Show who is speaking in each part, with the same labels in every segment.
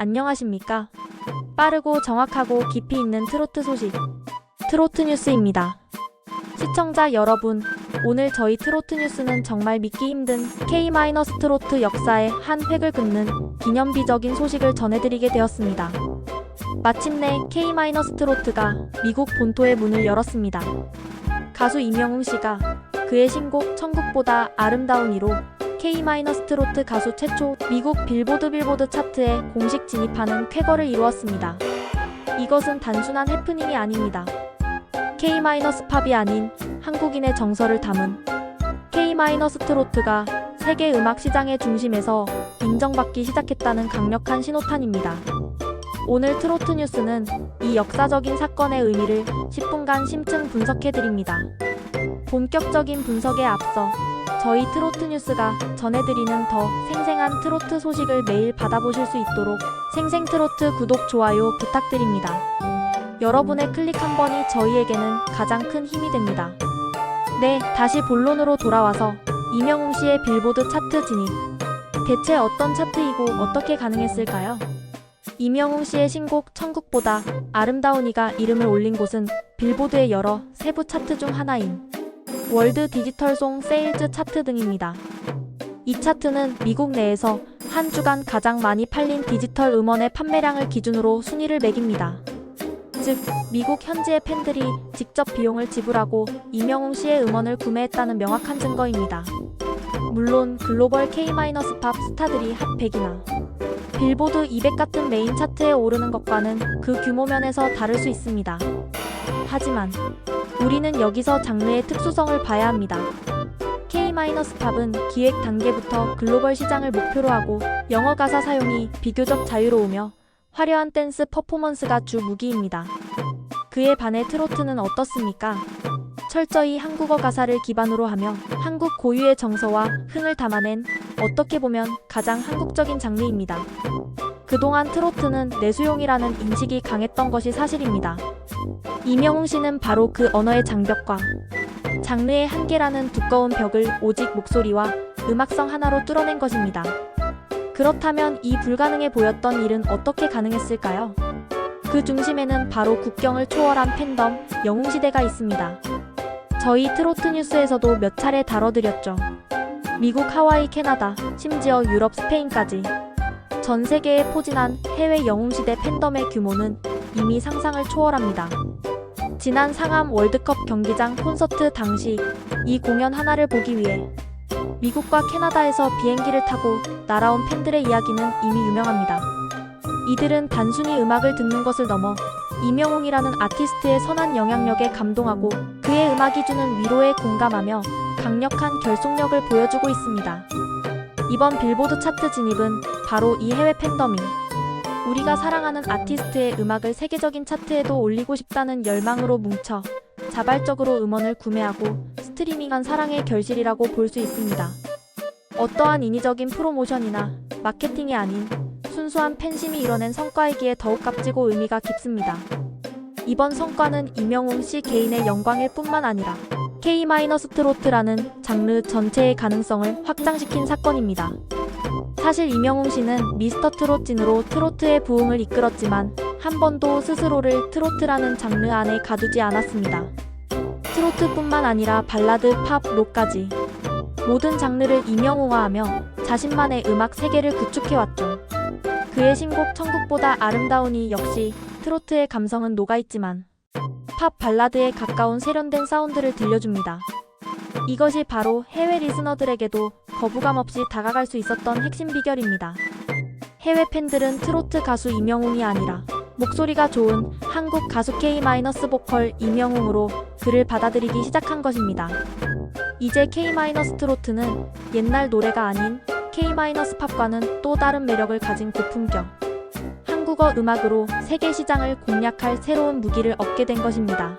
Speaker 1: 안녕하십니까? 빠르고 정확하고 깊이 있는 트로트 소식. 트로트 뉴스입니다. 시청자 여러분, 오늘 저희 트로트 뉴스는 정말 믿기 힘든 K-트로트 역사의 한 획을 긋는 기념비적인 소식을 전해드리게 되었습니다. 마침내 K-트로트가 미국 본토의 문을 열었습니다. 가수 임영웅 씨가 그의 신곡 천국보다 아름다운 이로 K-트로트 가수 최초 미국 빌보드 빌보드 차트에 공식 진입하는 쾌거를 이루었습니다. 이것은 단순한 해프닝이 아닙니다. K-팝이 아닌 한국인의 정서를 담은 K-트로트가 세계 음악 시장의 중심에서 인정받기 시작했다는 강력한 신호탄입니다. 오늘 트로트 뉴스는 이 역사적인 사건의 의미를 10분간 심층 분석해드립니다. 본격적인 분석에 앞서 저희 트로트 뉴스가 전해드리는 더 생생한 트로트 소식을 매일 받아보실 수 있도록 생생 트로트 구독, 좋아요 부탁드립니다. 여러분의 클릭 한 번이 저희에게는 가장 큰 힘이 됩니다. 네, 다시 본론으로 돌아와서 이명웅 씨의 빌보드 차트 진입. 대체 어떤 차트이고 어떻게 가능했을까요? 이명웅 씨의 신곡 천국보다 아름다운 이가 이름을 올린 곳은 빌보드의 여러 세부 차트 중 하나인 월드 디지털 송 세일즈 차트 등입니다. 이 차트는 미국 내에서 한 주간 가장 많이 팔린 디지털 음원의 판매량을 기준으로 순위를 매깁니다. 즉, 미국 현지의 팬들이 직접 비용을 지불하고 이명웅 씨의 음원을 구매했다는 명확한 증거입니다. 물론 글로벌 K-팝 스타들이 핫 100이나 빌보드 200 같은 메인 차트에 오르는 것과는 그 규모 면에서 다를 수 있습니다. 하지만 우리는 여기서 장르의 특수성을 봐야 합니다. K-팝은 기획 단계부터 글로벌 시장을 목표로 하고 영어 가사 사용이 비교적 자유로우며 화려한 댄스 퍼포먼스가 주 무기입니다. 그에 반해 트로트는 어떻습니까? 철저히 한국어 가사를 기반으로 하며 한국 고유의 정서와 흥을 담아낸 어떻게 보면 가장 한국적인 장르입니다. 그동안 트로트는 내수용이라는 인식이 강했던 것이 사실입니다. 이명웅 씨는 바로 그 언어의 장벽과 장르의 한계라는 두꺼운 벽을 오직 목소리와 음악성 하나로 뚫어낸 것입니다. 그렇다면 이 불가능해 보였던 일은 어떻게 가능했을까요? 그 중심에는 바로 국경을 초월한 팬덤, 영웅시대가 있습니다. 저희 트로트 뉴스에서도 몇 차례 다뤄드렸죠. 미국, 하와이, 캐나다, 심지어 유럽, 스페인까지 전 세계에 포진한 해외 영웅시대 팬덤의 규모는 이미 상상을 초월합니다. 지난 상암 월드컵 경기장 콘서트 당시 이 공연 하나를 보기 위해 미국과 캐나다에서 비행기를 타고 날아온 팬들의 이야기는 이미 유명합니다. 이들은 단순히 음악을 듣는 것을 넘어 이명웅이라는 아티스트의 선한 영향력에 감동하고 그의 음악이 주는 위로에 공감하며 강력한 결속력을 보여주고 있습니다. 이번 빌보드 차트 진입은 바로 이 해외 팬덤이 우리가 사랑하는 아티스트의 음악을 세계적인 차트에도 올리고 싶다는 열망으로 뭉쳐 자발적으로 음원을 구매하고 스트리밍한 사랑의 결실이라고 볼 수 있습니다. 어떠한 인위적인 프로모션이나 마케팅이 아닌 순수한 팬심이 이뤄낸 성과이기에 더욱 값지고 의미가 깊습니다. 이번 성과는 이명웅 씨 개인의 영광일 뿐만 아니라 K-트로트라는 장르 전체의 가능성을 확장시킨 사건입니다. 사실 이명웅 씨는 미스터 트롯진으로 트로트의 부흥을 이끌었지만 한 번도 스스로를 트로트라는 장르 안에 가두지 않았습니다. 트로트뿐만 아니라 발라드, 팝, 록까지 모든 장르를 이명웅화하며 자신만의 음악 세계를 구축해왔죠. 그의 신곡 천국보다 아름다우니 역시 트로트의 감성은 녹아있지만 팝 발라드에 가까운 세련된 사운드를 들려줍니다. 이것이 바로 해외 리스너들에게도 거부감 없이 다가갈 수 있었던 핵심 비결입니다. 해외 팬들은 트로트 가수 이명웅이 아니라 목소리가 좋은 한국 가수 K-보컬 이명웅으로 그를 받아들이기 시작한 것입니다. 이제 K-트로트는 옛날 노래가 아닌 K-팝과는 또 다른 매력을 가진 고품격 한국어 음악으로 세계 시장을 공략할 새로운 무기를 얻게 된 것입니다.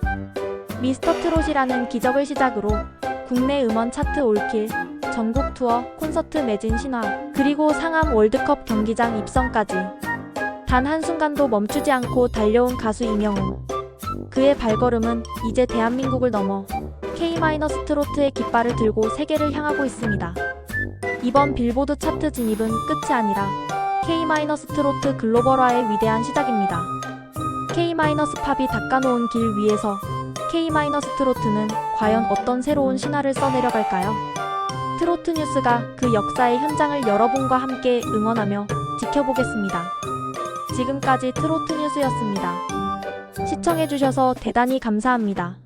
Speaker 1: 미스터 트롯이라는 기적을 시작으로 국내 음원 차트 올킬, 전국 투어, 콘서트 매진 신화, 그리고 상암 월드컵 경기장 입성까지 단 한순간도 멈추지 않고 달려온 가수 이명웅. 그의 발걸음은 이제 대한민국을 넘어 K-트로트의 깃발을 들고 세계를 향하고 있습니다. 이번 빌보드 차트 진입은 끝이 아니라 K-트로트 글로벌화의 위대한 시작입니다. K-팝이 닦아놓은 길 위에서 K-트로트는 과연 어떤 새로운 신화를 써내려갈까요? 트로트 뉴스가 그 역사의 현장을 여러분과 함께 응원하며 지켜보겠습니다. 지금까지 트로트 뉴스였습니다. 시청해주셔서 대단히 감사합니다.